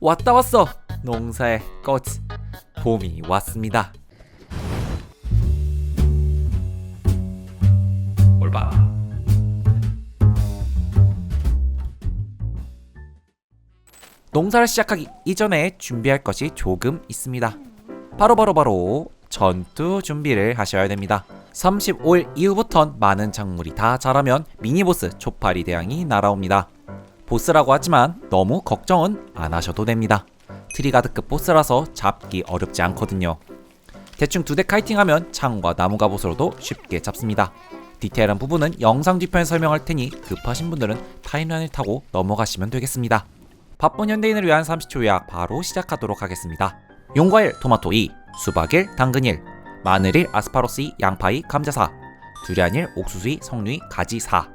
왔다 왔어. 농사의 꽃. 봄이 왔습니다. 올바. 농사를 시작하기 이전에 준비할 것이 조금 있습니다. 바로 바로 바로 전투 준비를 하셔야 됩니다. 35일 이후부턴 많은 작물이 다 자라면 미니보스 초파리 대왕이 날아옵니다 보스라고 하지만 너무 걱정은 안 하셔도 됩니다. 트리가드급 보스라서 잡기 어렵지 않거든요. 대충 두 대 카이팅하면 창과 나무 갑옷으로도 쉽게 잡습니다. 디테일한 부분은 영상 뒤편에 설명할 테니 급하신 분들은 타임라인을 타고 넘어가시면 되겠습니다. 바쁜 현대인을 위한 30초 요약 바로 시작하도록 하겠습니다. 용과일, 토마토 2, 수박일, 당근 1, 마늘 1, 아스파로스 2, 양파 2, 감자 4, 두리안 1, 옥수수 2, 석류 2, 가지 4,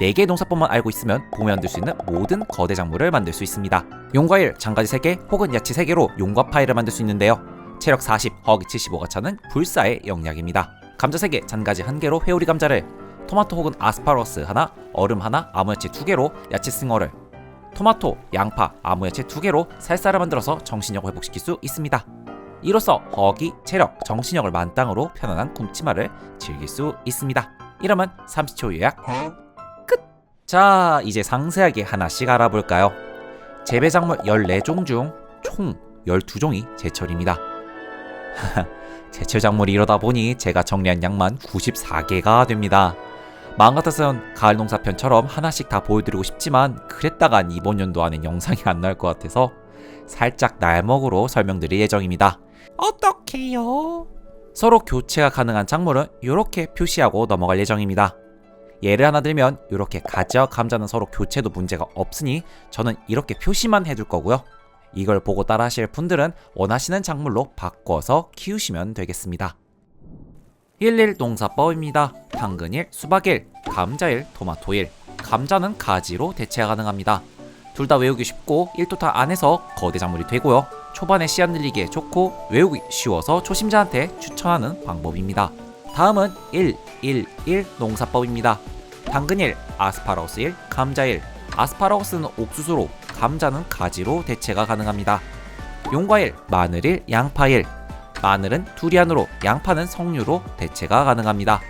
4개의 농사법만 알고 있으면 봄에 만들 수 있는 모든 거대 작물을 만들 수 있습니다. 용과일, 장가지 3개 혹은 야채 3개로 용과 파이를 만들 수 있는데요. 체력 40, 허기 75가 차는 불사의 영약입니다. 감자 3개, 잔가지 1개로 회오리 감자를 토마토 혹은 아스파러스 하나, 얼음 하나, 아무야채 2개로 야채 승어를 토마토, 양파, 아무야채 2개로 살사를 만들어서 정신력을 회복시킬 수 있습니다. 이로써 허기, 체력, 정신력을 만땅으로 편안한 굶치마를 즐길 수 있습니다. 이러면 30초 요약 자, 이제 상세하게 하나씩 알아볼까요? 재배 작물 14종 중 총 12종이 제철입니다. 제철 작물이 이러다 보니 제가 정리한 양만 94개가 됩니다. 마음 같아선 가을 농사편처럼 하나씩 다 보여드리고 싶지만 그랬다간 이번 연도 안엔 영상이 안 나올 것 같아서 살짝 날먹으로 설명드릴 예정입니다. 어떻게요? 서로 교체가 가능한 작물은 이렇게 표시하고 넘어갈 예정입니다. 예를 하나 들면 이렇게 가지와 감자는 서로 교체도 문제가 없으니 저는 이렇게 표시만 해둘 거고요. 이걸 보고 따라 하실 분들은 원하시는 작물로 바꿔서 키우시면 되겠습니다. 11 농사법입니다. 당근일, 수박일, 감자일, 토마토일. 감자는 가지로 대체가 가능합니다. 둘 다 외우기 쉽고 1토타 안에서 거대 작물이 되고요. 초반에 씨앗 늘리기에 좋고 외우기 쉬워서 초심자한테 추천하는 방법입니다. 다음은 1, 1, 1 농사법입니다. 당근 1, 아스파라거스 1, 감자 1. 아스파라거스는 옥수수로, 감자는 가지로 대체가 가능합니다. 용과 1, 마늘 1, 양파 1. 마늘은 두리안으로, 양파는 석류로 대체가 가능합니다.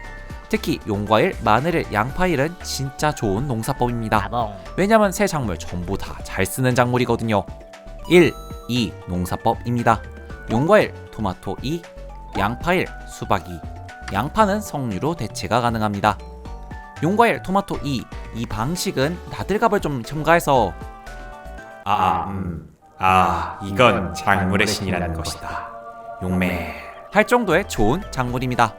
특히 용과 1, 마늘 1, 양파 1은 진짜 좋은 농사법입니다. 왜냐면 새 작물 전부 다 잘 쓰는 작물이거든요. 1, 2 농사법입니다. 용과 1, 토마토 2, 양파 1, 수박 2. 양파는 석류로 대체가 가능합니다. 용과일, 토마토 2. 이 방식은 나들갑을 좀 첨가해서 아, 음, 아, 이건 작물의 신이라는 것이다. 용매. 할 정도의 좋은 작물입니다.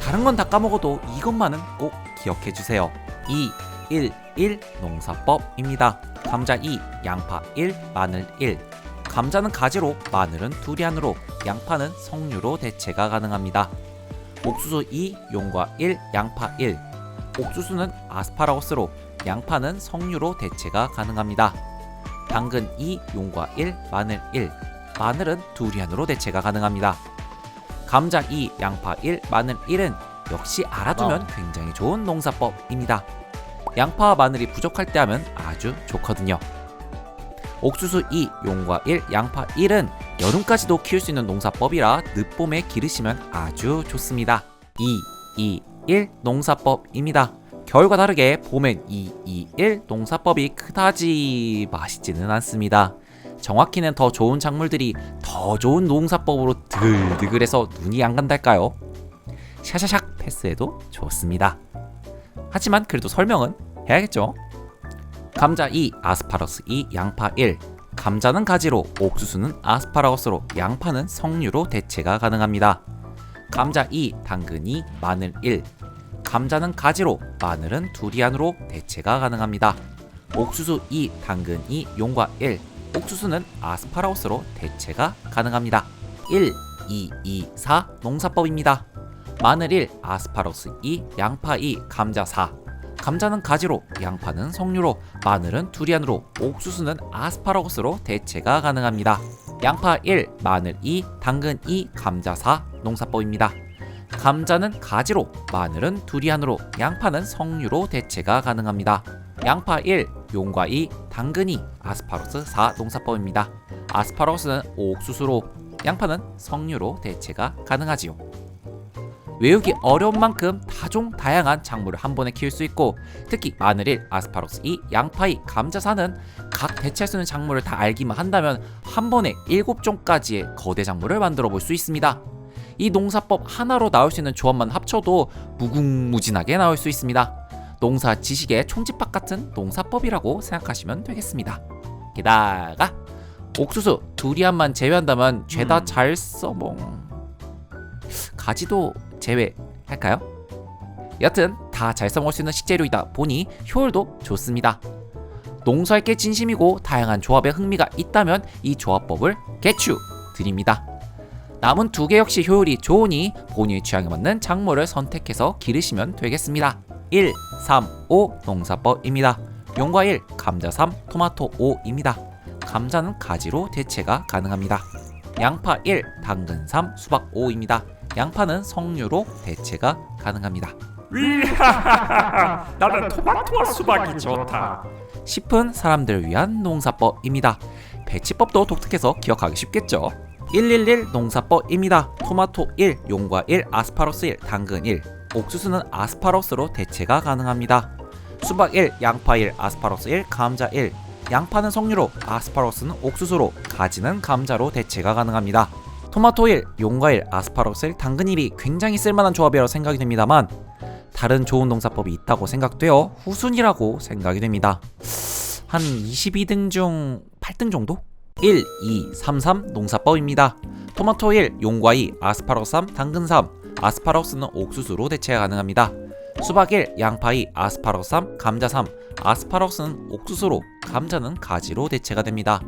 다른 건 다 까먹어도 이것만은 꼭 기억해 주세요. 2, 1, 1 농사법입니다. 감자 2, 양파 1, 마늘 1. 감자는 가지로, 마늘은 두리안으로, 양파는 석류로 대체가 가능합니다. 옥수수 2, 용과 1, 양파 1. 옥수수는 아스파라거스로, 양파는 석류로 대체가 가능합니다. 당근 2, 용과 1, 마늘 1. 마늘은 두리안으로 대체가 가능합니다. 감자 2, 양파 1, 마늘 1은 역시 알아두면 굉장히 좋은 농사법입니다. 양파와 마늘이 부족할 때 하면 아주 좋거든요. 옥수수 2, 용과 1, 양파 1은 여름까지도 키울 수 있는 농사법이라 늦봄에 기르시면 아주 좋습니다. 2, 2, 1 농사법입니다. 겨울과 다르게 봄엔 2, 2, 1 농사법이 그다지 맛있지는 않습니다. 정확히는 더 좋은 작물들이 더 좋은 농사법으로 들드글해서 눈이 안 간달까요? 샤샤샥 패스해도 좋습니다. 하지만 그래도 설명은 해야겠죠? 감자 2, 아스파러스 2, 양파 1. 감자는 가지로, 옥수수는 아스파라거스로, 양파는 석류로 대체가 가능합니다. 감자 2, 당근 2, 마늘 1. 감자는 가지로, 마늘은 두리안으로 대체가 가능합니다. 옥수수 2, 당근 2, 용과 1. 옥수수는 아스파라거스로 대체가 가능합니다. 1, 2, 2, 4 농사법입니다. 마늘 1, 아스파러스 2, 양파 2, 감자 4. 감자는 가지로, 양파는 석류로, 마늘은 두리안으로, 옥수수는 아스파라거스로 대체가 가능합니다. 양파 1, 마늘 2, 당근 2, 감자 4 농사법입니다. 감자는 가지로, 마늘은 두리안으로, 양파는 석류로 대체가 가능합니다. 양파 1, 용과 2, 당근 2, 아스파로스 4 농사법입니다. 아스파라거스는 옥수수로, 양파는 석류로 대체가 가능하지요. 외우기 어려운 만큼 다종 다양한 작물을 한 번에 키울 수 있고 특히 마늘 1, 아스파라거스 2, 양파 2, 감자사는 각 대체할 수 있는 작물을 다 알기만 한다면 한 번에 7종까지의 거대 작물을 만들어 볼 수 있습니다. 이 농사법 하나로 나올 수 있는 조합만 합쳐도 무궁무진하게 나올 수 있습니다. 농사 지식의 총집합 같은 농사법이라고 생각하시면 되겠습니다. 게다가 옥수수, 두리안만 제외한다면 죄다 잘 써먹. 가지도 제외할까요? 여튼 다 잘 써먹을 수 있는 식재료이다 보니 효율도 좋습니다. 농사에 꽤 진심이고 다양한 조합에 흥미가 있다면 이 조합법을 개추 드립니다. 남은 두 개 역시 효율이 좋으니 본인의 취향에 맞는 작물을 선택해서 기르시면 되겠습니다. 1, 3, 5 농사법입니다. 용과 1, 감자 3, 토마토 5입니다. 감자는 가지로 대체가 가능합니다. 양파 1, 당근 3, 수박 5입니다. 양파는 석류로 대체가 가능합니다. 위하하하 나는 토마토와 수박이 좋다 싶은 사람들을 위한 농사법입니다. 배치법도 독특해서 기억하기 쉽겠죠. 111 농사법입니다. 토마토 1, 용과 1, 아스파러스 1, 당근 1. 옥수수는 아스파러스로 대체가 가능합니다. 수박 1, 양파 1, 아스파러스 1, 감자 1. 양파는 석류로, 아스파러스는 옥수수로, 가지는 감자로 대체가 가능합니다. 토마토 1, 용과 1, 아스파러스 1, 당근 1이 굉장히 쓸만한 조합이라고 생각이 됩니다만 다른 좋은 농사법이 있다고 생각되어 후순위라고 생각이 됩니다. 한 22등 중 8등 정도? 1, 2, 3, 3 농사법입니다. 토마토 1, 용과 2, 아스파러스 3, 당근 3. 아스파러스는 옥수수로 대체가 가능합니다. 수박 1, 양파 2, 아스파러스 3, 감자 3. 아스파러스는 옥수수로, 감자는 가지로 대체가 됩니다.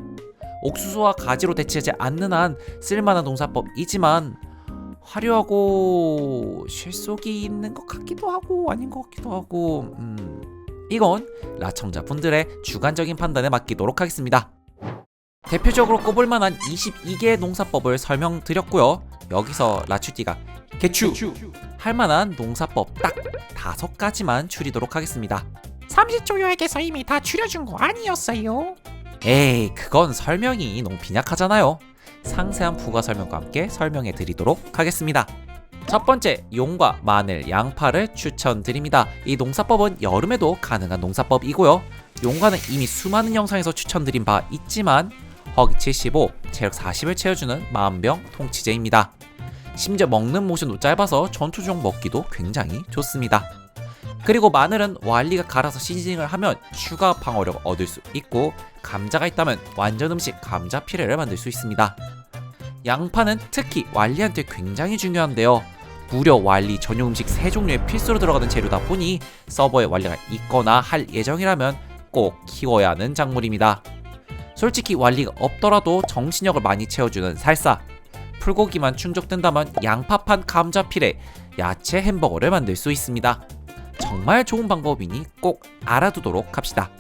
옥수수와 가지로 대체하지 않는 한 쓸만한 농사법이지만 화려하고 실속이 있는 것 같기도 하고 아닌 것 같기도 하고 음 이건 라청자 분들의 주관적인 판단에 맡기도록 하겠습니다. 대표적으로 꼽을 만한 22개의 농사법을 설명드렸고요. 여기서 라추띠가 개추 할 만한 농사법 딱 다섯 가지만 추리도록 하겠습니다. 30초 요약에서 이미 다 줄여준 거 아니었어요? 에이 그건 설명이 너무 빈약하잖아요. 상세한 부가 설명과 함께 설명해 드리도록 하겠습니다. 첫 번째 용과 마늘, 양파를 추천드립니다. 이 농사법은 여름에도 가능한 농사법이고요. 용과는 이미 수많은 영상에서 추천드린 바 있지만 허기 75, 체력 40을 채워주는 만병 통치제입니다. 심지어 먹는 모션도 짧아서 전투 중 먹기도 굉장히 좋습니다 그리고 마늘은 왈리가 갈아서 시즈닝을 하면 추가 방어력을 얻을 수 있고 감자가 있다면 완전 음식 감자 피레를 만들 수 있습니다. 양파는 특히 왈리한테 굉장히 중요한데요. 무려 왈리 전용 음식 세 종류의 필수로 들어가는 재료다 보니 서버에 왈리가 있거나 할 예정이라면 꼭 키워야 하는 작물입니다. 솔직히 왈리가 없더라도 정신력을 많이 채워주는 살사, 풀고기만 충족된다면 양파판 감자 피레, 야채 햄버거를 만들 수 있습니다. 정말 좋은 방법이니 꼭 알아두도록 합시다.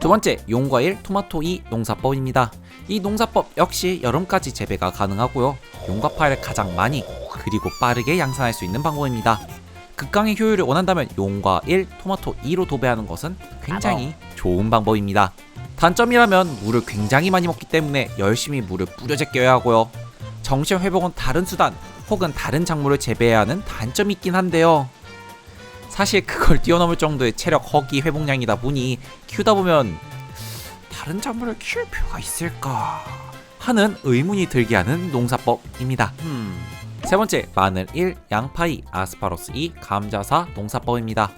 두 번째, 용과일 토마토 2 농사법입니다. 이 농사법 역시 여름까지 재배가 가능하고요. 용과파를 가장 많이 그리고 빠르게 양산할 수 있는 방법입니다. 극강의 효율을 원한다면 용과 1, 토마토 2로 도배하는 것은 굉장히 좋은 방법입니다. 단점이라면 물을 굉장히 많이 먹기 때문에 열심히 물을 뿌려 제껴야 하고요. 정신 회복은 다른 수단 혹은 다른 작물을 재배해야 하는 단점이 있긴 한데요. 사실 그걸 뛰어넘을 정도의 체력 허기 회복량이다 보니 키우다 보면 다른 작물을 키울 필요가 있을까 하는 의문이 들게 하는 농사법입니다. 음. 세 번째, 마늘 1, 양파 2, 아스파러스 2, 감자 4 농사법입니다.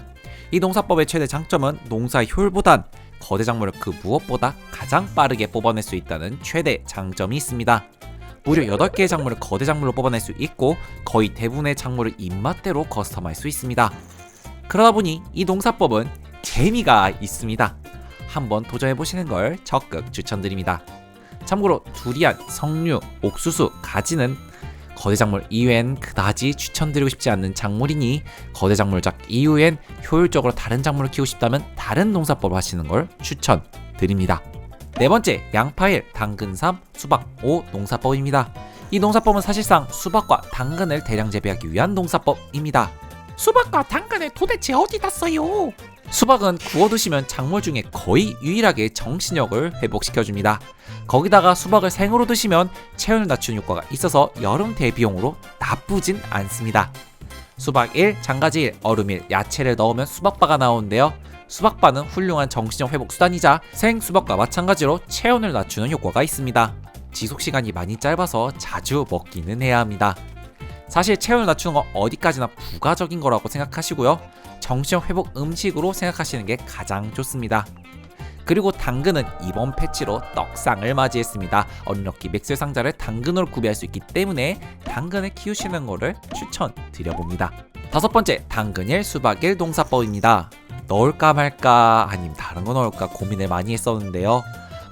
이 농사법의 최대 장점은 농사 효율보단 거대 작물을 그 무엇보다 가장 빠르게 뽑아낼 수 있다는 최대 장점이 있습니다. 무려 8개의 작물을 거대 작물로 뽑아낼 수 있고 거의 대부분의 작물을 입맛대로 커스텀할 수 있습니다. 그러다 보니 이 농사법은 재미가 있습니다. 한번 도전해 보시는 걸 적극 추천드립니다. 참고로 두리안, 석류, 옥수수, 가지는 거대 작물 이외엔 그다지 추천드리고 싶지 않는 작물이니 거대 작물작 이후엔 효율적으로 다른 작물을 키우고 싶다면 다른 농사법을 하시는 걸 추천드립니다. 네 번째, 양파 1, 당근 3, 수박 5 농사법입니다. 이 농사법은 사실상 수박과 당근을 대량 재배하기 위한 농사법입니다. 수박과 당근을 도대체 어디다 써요? 수박은 구워 드시면 작물 중에 거의 유일하게 정신력을 회복시켜줍니다. 거기다가 수박을 생으로 드시면 체온을 낮추는 효과가 있어서 여름 대비용으로 나쁘진 않습니다. 수박 1, 장가지 1, 얼음 1, 야채를 넣으면 수박바가 나오는데요. 수박바는 훌륭한 정신력 회복 수단이자 생 수박과 마찬가지로 체온을 낮추는 효과가 있습니다. 지속 시간이 많이 짧아서 자주 먹기는 해야 합니다. 사실 체온을 낮추는 건 어디까지나 부가적인 거라고 생각하시고요. 정신력 회복 음식으로 생각하시는 게 가장 좋습니다. 그리고 당근은 이번 패치로 떡상을 맞이했습니다. 어린럭키 맥스 상자를 당근으로 구비할 수 있기 때문에 당근을 키우시는 거를 추천드려봅니다. 다섯 번째, 당근일 수박일 농사법입니다. 넣을까 말까 아니면 다른 거 넣을까 고민을 많이 했었는데요.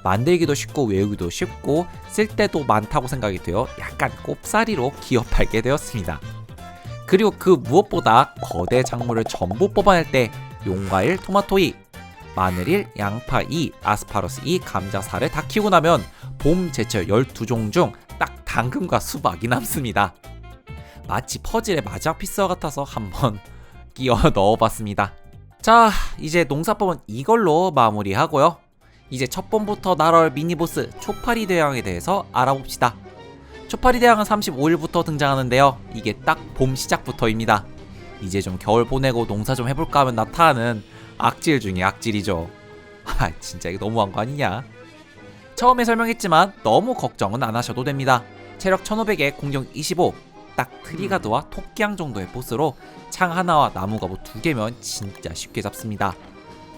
만들기도 쉽고 외우기도 쉽고 쓸 때도 많다고 생각이 되어 약간 꼽사리로 기업하게 되었습니다. 그리고 그 무엇보다 거대 작물을 전부 뽑아낼 때 용과일, 토마토 2, 마늘 1, 양파 2, 아스파러스 2, 감자 4를 다 키우고 나면 봄, 제철 12종 중 딱 당근과 수박이 남습니다. 마치 퍼즐의 마지막 피스와 같아서 한번 끼워 넣어봤습니다. 자, 이제 농사법은 이걸로 마무리하고요. 이제 첫 번부터 나럴 미니보스 초파리 대왕에 대해서 알아봅시다. 초파리 대왕은 35일부터 등장하는데요. 이게 딱 봄 시작부터입니다. 이제 좀 겨울 보내고 농사 좀 해볼까 하면 나타나는 악질 중에 악질이죠. 아, 진짜 이거 너무한 거 아니냐? 처음에 설명했지만 너무 걱정은 안 하셔도 됩니다. 체력 1500에 공격 25, 딱 트리가드와 토끼양 정도의 보스로 창 하나와 나무 갑옷 두 개면 진짜 쉽게 잡습니다.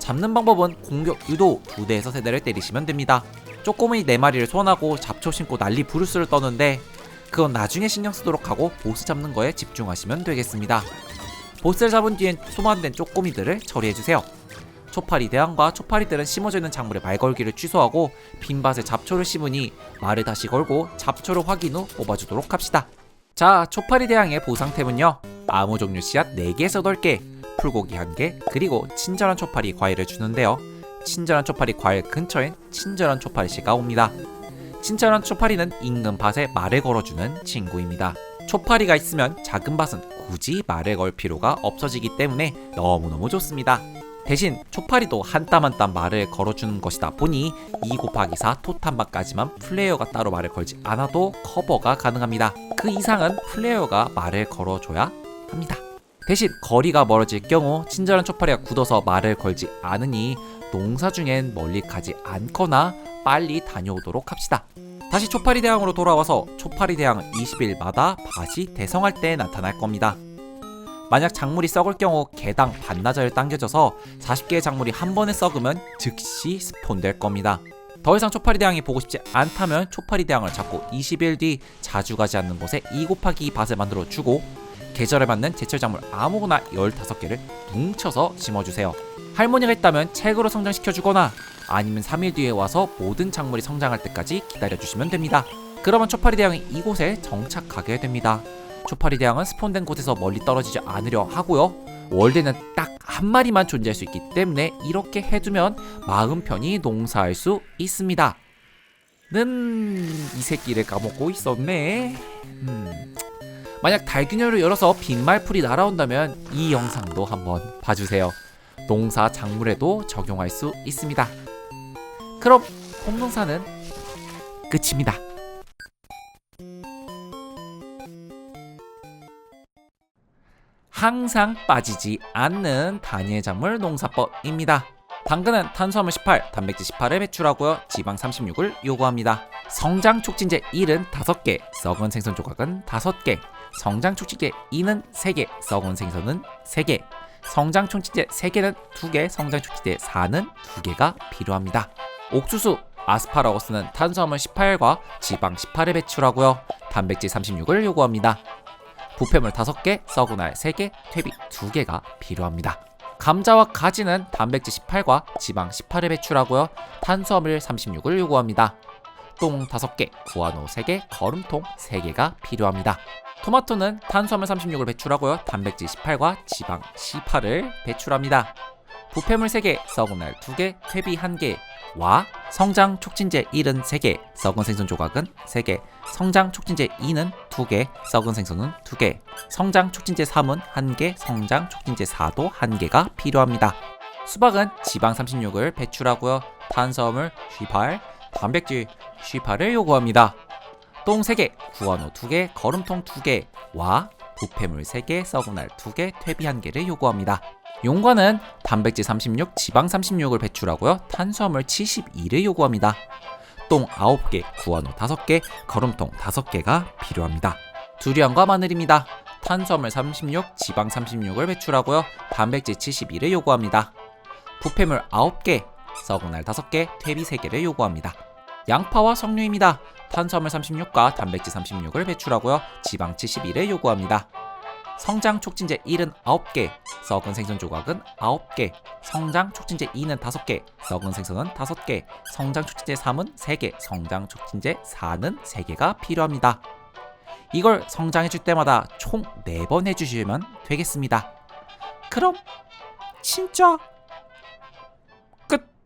잡는 방법은 공격 유도 두 대에서 세 대를 때리시면 됩니다. 쪼꼬미 네 마리를 소환하고 잡초 신고 난리 부르스를 떠는데 그건 나중에 신경 쓰도록 하고 보스 잡는 거에 집중하시면 되겠습니다. 보스를 잡은 뒤엔 소환된 쪼꼬미들을 처리해주세요. 초파리 대왕과 초파리들은 심어져 있는 작물의 말 걸기를 취소하고 빈밭에 잡초를 심으니 말을 다시 걸고 잡초를 확인 후 뽑아주도록 합시다. 자, 초파리 대왕의 보상템은요. 나무 종류 씨앗 4개에서 8개, 풀고기 1개, 그리고 친절한 초파리 과일을 주는데요. 친절한 초파리 과일 근처엔 친절한 초파리 씨가 옵니다. 친절한 초파리는 인근 밭에 말을 걸어주는 친구입니다. 초파리가 있으면 작은 밭은 굳이 말을 걸 필요가 없어지기 때문에 너무너무 좋습니다. 대신 초파리도 한 땀 한 땀 말을 걸어주는 것이다 보니 2 곱하기 4 토탄밭까지만 플레이어가 따로 말을 걸지 않아도 커버가 가능합니다. 그 이상은 플레이어가 말을 걸어줘야 합니다. 대신 거리가 멀어질 경우 친절한 초파리가 굳어서 말을 걸지 않으니 농사 중엔 멀리 가지 않거나 빨리 다녀오도록 합시다. 다시 초파리 대왕으로 돌아와서 초파리 대왕은 20일마다 밭이 대성할 때 나타날 겁니다. 만약 작물이 썩을 경우 개당 반나절을 당겨져서 40개의 작물이 한 번에 썩으면 즉시 스폰될 겁니다. 더 이상 초파리 대왕이 보고 싶지 않다면 초파리 대왕을 잡고 20일 뒤 자주 가지 않는 곳에 2 곱하기 2 밭을 만들어 주고 계절에 맞는 제철 작물 아무거나 15개를 뭉쳐서 심어주세요. 할머니가 있다면 책으로 성장시켜 주거나 아니면 3일 뒤에 와서 모든 작물이 성장할 때까지 기다려 주시면 됩니다. 그러면 초파리 대왕이 이곳에 정착하게 됩니다. 초파리 대왕은 스폰된 곳에서 멀리 떨어지지 않으려 하고요. 월드는 딱 한 마리만 존재할 수 있기 때문에 이렇게 해두면 마음 편히 농사할 수 있습니다. 는이 새끼를 까먹고 있었네. 음. 만약 달균열을 열어서 빈말풀이 날아온다면 이 영상도 한번 봐주세요. 농사 작물에도 적용할 수 있습니다. 그럼 홈농사는 끝입니다. 항상 빠지지 않는 단일 작물 농사법입니다. 당근은 탄수화물 18, 단백질 18을 배출하고요. 지방 36을 요구합니다. 성장 촉진제 1은 5개, 썩은 생선 조각은 5개, 성장 촉진제 2는 3개, 썩은 생선은 3개, 성장 촉진제 3개는 2개, 성장 촉진제 4는 2개가 필요합니다. 옥수수, 아스파라거스는 탄수화물 18과 지방 18을 배출하고요. 단백질 36을 요구합니다. 부패물 5개, 썩은 알 3개, 퇴비 2개가 필요합니다. 감자와 가지는 단백질 18과 지방 18을 배출하고요. 탄수화물 36을 요구합니다. 똥 5개, 구아노 3개, 거름통 3개가 필요합니다. 토마토는 탄수화물 36을 배출하고요. 단백질 18과 지방 18을 배출합니다. 부패물 3개, 썩은 알 2개, 퇴비 1개, 와 성장 촉진제 1은 3개, 썩은 생선 조각은 3개, 성장 촉진제 2는 2개, 썩은 생선은 2개, 성장 촉진제 3은 1개, 성장 촉진제 4도 1개가 필요합니다. 수박은 지방 36을 배출하고요. 탄수화물 18, 단백질 18을 요구합니다. 똥 3개, 구원호 2개, 거름통 2개와 부패물 3개, 썩은 알 2개, 퇴비 1개를 요구합니다. 용과는 단백질 36, 지방 36을 배출하고요. 탄수화물 72를 요구합니다. 똥 9개, 구원호 5개, 거름통 5개가 필요합니다. 두리안과 마늘입니다. 탄수화물 36, 지방 36을 배출하고요. 단백질 72를 요구합니다. 부패물 9개, 썩은 알 5개, 퇴비 3개를 요구합니다. 양파와 석류입니다. 탄수화물 36과 단백질 36을 배출하고요. 지방 71을 요구합니다. 성장 촉진제 79개, 썩은 생선 조각은 9개, 성장 촉진제 2는 5개, 썩은 생선은 5개, 성장 촉진제 3은 3개, 성장 촉진제 4는 3개가 필요합니다. 이걸 성장해줄 때마다 총 4번 해주시면 되겠습니다. 그럼 진짜